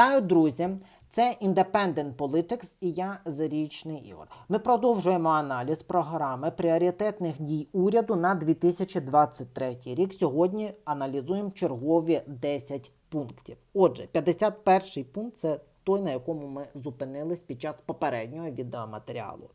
Вітаю, друзі! Це Independent Politics і я Зарічний Ігор. Ми продовжуємо аналіз програми пріоритетних дій уряду на 2023 рік. Сьогодні аналізуємо чергові 10 пунктів. Отже, 51 пункт це той, на якому ми зупинились під час попереднього відеоматеріалу.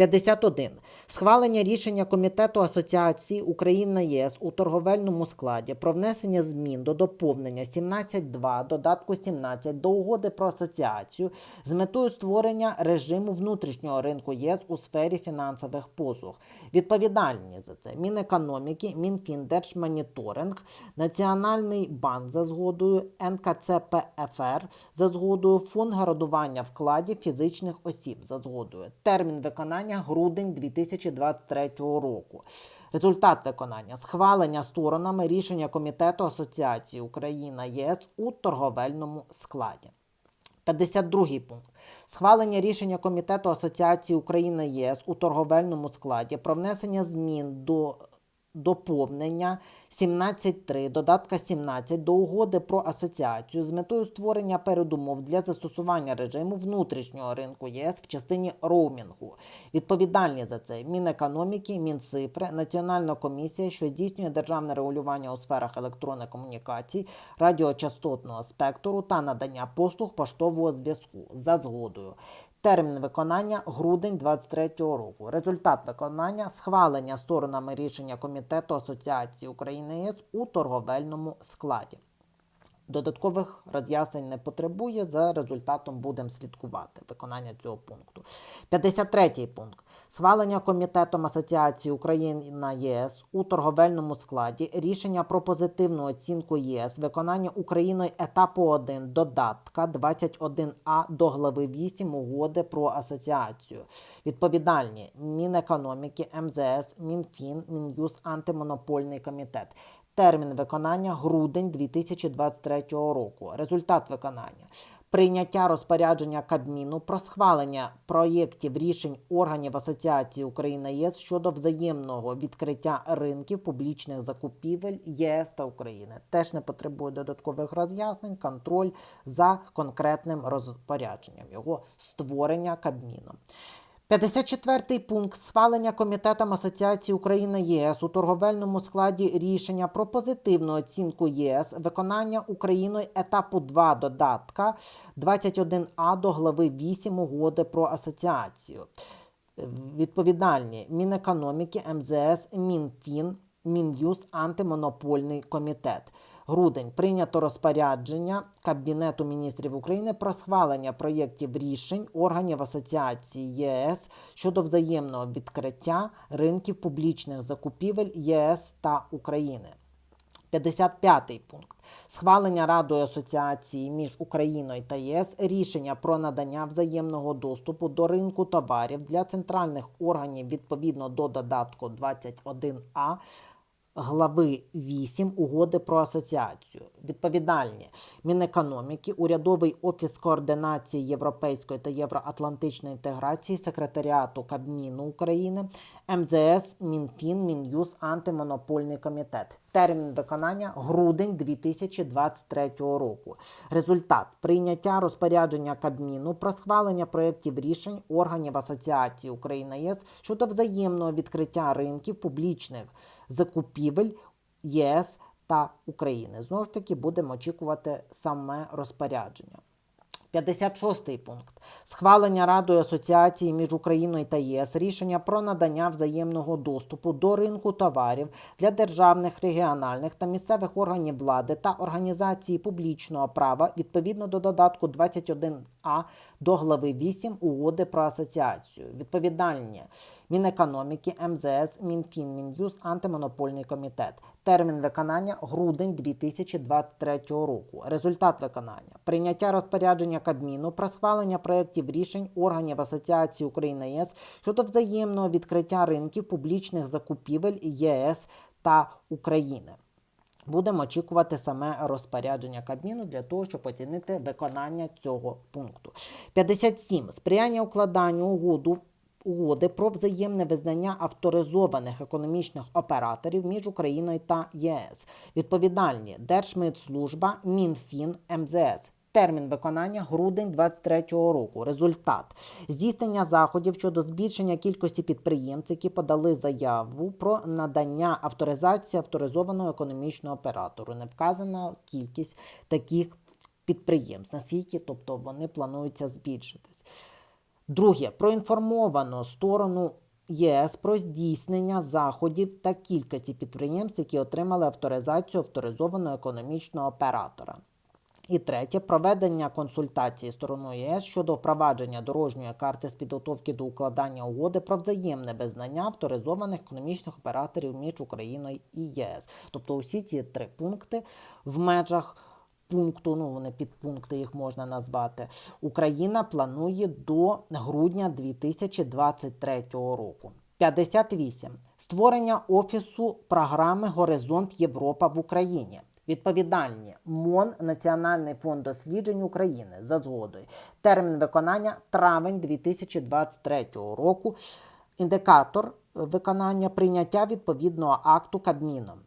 51. Схвалення рішення Комітету Асоціації Україна ЄС у торговельному складі про внесення змін до доповнення 17.2 додатку 17 до угоди про асоціацію з метою створення режиму внутрішнього ринку ЄС у сфері фінансових послуг. Відповідальні за це Мінекономіки, Мінфін, Держмоніторинг, Національний банк за згодою, НКЦПФР за згодою, Фонд гарантування вкладів фізичних осіб за згодою. Термін виконання грудень 2023 року. Результат виконання схвалення сторонами рішення Комітету Асоціації Україна ЄС у торговельному складі. 52 пункт. Схвалення рішення Комітету Асоціації Україна ЄС у торговельному складі про внесення змін до доповнення 17.3 додатка 17 до угоди про асоціацію з метою створення передумов для застосування режиму внутрішнього ринку ЄС в частині роумінгу. Відповідальні за це Мінекономіки, Мінцифри, Національна комісія, що здійснює державне регулювання у сферах електронних комунікацій, радіочастотного спектру та надання послуг поштового зв'язку за згодою. Термін виконання грудень 2023 року. Результат виконання схвалення сторонами рішення Комітету Асоціації України ЄС у торговельному складі. Додаткових роз'яснень не потребує. За результатом будемо слідкувати виконання цього пункту. 53 пункт. Схвалення Комітетом Асоціації Україна ЄС у торговельному складі рішення про позитивну оцінку ЄС виконання Україною етапу 1 додатка 21А до глави 8 угоди про асоціацію. Відповідальні Мінекономіки, МЗС, Мінфін, Мін'юз, Антимонопольний комітет. Термін виконання грудень 2023 року. Результат виконання. Прийняття розпорядження Кабміну про схвалення проєктів рішень органів Асоціації Україна ЄС щодо взаємного відкриття ринків публічних закупівель ЄС та України. Теж не потребує додаткових роз'яснень, контроль за конкретним розпорядженням його створення Кабміном. 54 пункт схвалення Комітетом Асоціації Україна ЄС у торговельному складі рішення про позитивну оцінку ЄС виконання Україною етапу 2 додатка 21А до глави 8 угоди про асоціацію. Відповідальні Мінекономіки, МЗС, Мінфін, Мін'юз, Антимонопольний комітет. Грудень прийнято розпорядження Кабінету міністрів України про схвалення проєктів рішень органів Асоціації ЄС щодо взаємного відкриття ринків публічних закупівель ЄС та України. 55 пункт. Схвалення Радою асоціації між Україною та ЄС рішення про надання взаємного доступу до ринку товарів для центральних органів відповідно до додатку 21А глави 8 угоди про асоціацію. Відповідальні Мінекономіки, Урядовий офіс координації європейської та євроатлантичної інтеграції, секретаріату Кабміну України, МЗС, Мінфін, Мін'юз, Антимонопольний комітет. Термін виконання грудень 2023 року. Результат прийняття розпорядження Кабміну про схвалення проєктів рішень органів Асоціації Україна ЄС щодо взаємного відкриття ринків публічних закупівель ЄС та України. Знову ж таки, будемо очікувати саме розпорядження. 56 пункт. Схвалення Радою Асоціації між Україною та ЄС рішення про надання взаємного доступу до ринку товарів для державних, регіональних та місцевих органів влади та організації публічного права відповідно до додатку 21А до глави 8 угоди про асоціацію. Відповідальні Мінекономіки, МЗС, Мінфін, Мін'юз, Антимонопольний комітет. Термін виконання грудень 2023 року. Результат виконання. Прийняття розпорядження Кабміну про схвалення проєктів рішень органів Асоціації Україна ЄС щодо взаємного відкриття ринків публічних закупівель ЄС та України. Будемо очікувати саме розпорядження Кабміну для того, щоб оцінити виконання цього пункту. 57. Сприяння укладанню угоду угоди про взаємне визнання авторизованих економічних операторів між Україною та ЄС. Відповідальні Держмитслужба, Мінфін, МЗС. Термін виконання грудень 2023 року. Результат здійснення заходів щодо збільшення кількості підприємців, які подали заяву про надання авторизації авторизованого економічного оператору. Не вказана кількість таких підприємств, наскільки тобто вони плануються збільшитись. Друге, проінформовано сторону ЄС про здійснення заходів та кількості підприємств, які отримали авторизацію авторизованого економічного оператора. І третє проведення консультації стороною ЄС щодо впровадження дорожньої карти з підготовки до укладання угоди про взаємне визнання авторизованих економічних операторів між Україною і ЄС. Тобто усі ці три пункти в межах пункту, ну вони підпункти їх можна назвати. Україна планує до грудня 2023 року. 58. Створення офісу програми Горизонт Європа в Україні. Відповідальні МОН Національний фонд досліджень України за згодою. Термін виконання травень 2023 року. Індикатор виконання прийняття відповідного акту Кабміном.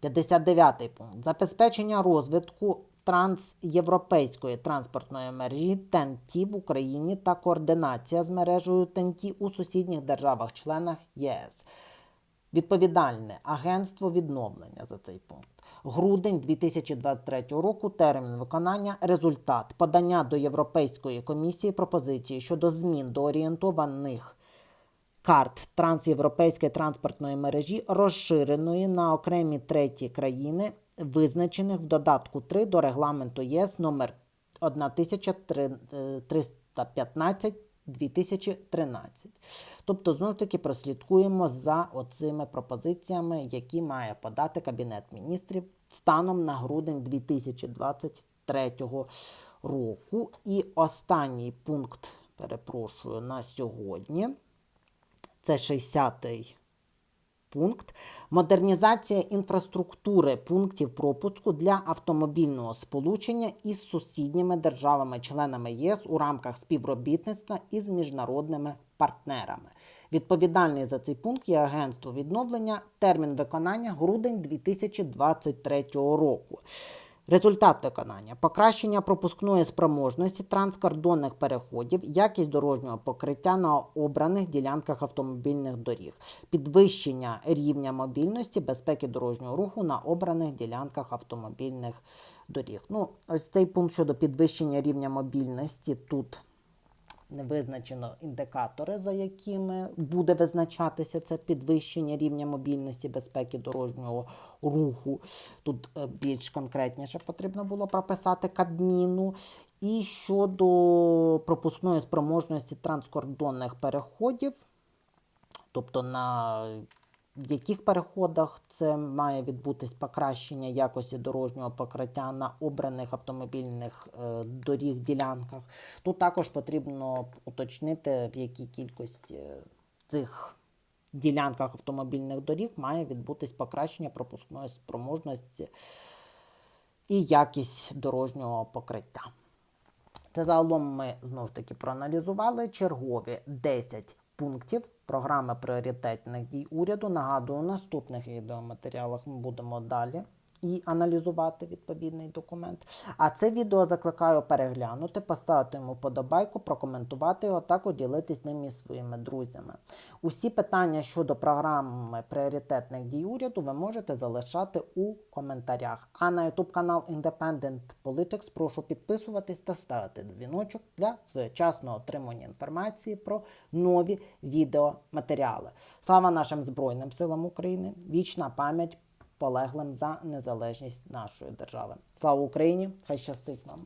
59 пункт. Забезпечення розвитку трансєвропейської транспортної мережі ТЕНТІ в Україні та координація з мережею ТЕНТІ у сусідніх державах-членах ЄС. Відповідальне агентство відновлення за цей пункт. Грудень 2023 року термін виконання результат подання до Європейської комісії пропозиції щодо змін до орієнтованих карт трансєвропейської транспортної мережі, розширеної на окремі треті країни, визначених в додатку 3 до регламенту ЄС номер 1315 2013. Тобто, знову ж таки, прослідкуємо за оцими пропозиціями, які має подати Кабінет міністрів станом на грудень 2023 року. І останній пункт, перепрошую, на сьогодні. Це 60-й пункт. Модернізація інфраструктури пунктів пропуску для автомобільного сполучення із сусідніми державами-членами ЄС у рамках співробітництва із міжнародними партнерами. Відповідальний за цей пункт є агентство відновлення. Термін виконання грудень 2023 року. Результат виконання покращення пропускної спроможності транскордонних переходів, якість дорожнього покриття на обраних ділянках автомобільних доріг, підвищення рівня мобільності, безпеки дорожнього руху на обраних ділянках автомобільних доріг. Ну, ось цей пункт щодо підвищення рівня мобільності тут. Визначено індикатори, за якими буде визначатися це підвищення рівня мобільності безпеки дорожнього руху. Тут е, більш конкретніше потрібно було прописати Кабміну. І щодо пропускної спроможності транскордонних переходів, тобто на в яких переходах це має відбутись покращення якості дорожнього покриття на обраних автомобільних е, доріг ділянках. Тут також потрібно уточнити, в якій кількості цих ділянках автомобільних доріг має відбутись покращення пропускної спроможності і якість дорожнього покриття. Це загалом ми знову ж таки проаналізували чергові 10 пунктів програми пріоритетних дій уряду. Нагадую, у наступних відеоматеріалах ми будемо далі і аналізувати відповідний документ. А це відео закликаю переглянути, поставити йому подобайку, прокоментувати його, також ділитись ним із своїми друзями. Усі питання щодо програми пріоритетних дій уряду ви можете залишати у коментарях. А на YouTube канал Independent Politics прошу підписуватись та ставити дзвіночок для своєчасного отримання інформації про нові відеоматеріали. Слава нашим Збройним силам України! Вічна пам'ять полеглим за незалежність нашої держави. Слава Україні! Хай щастить нам!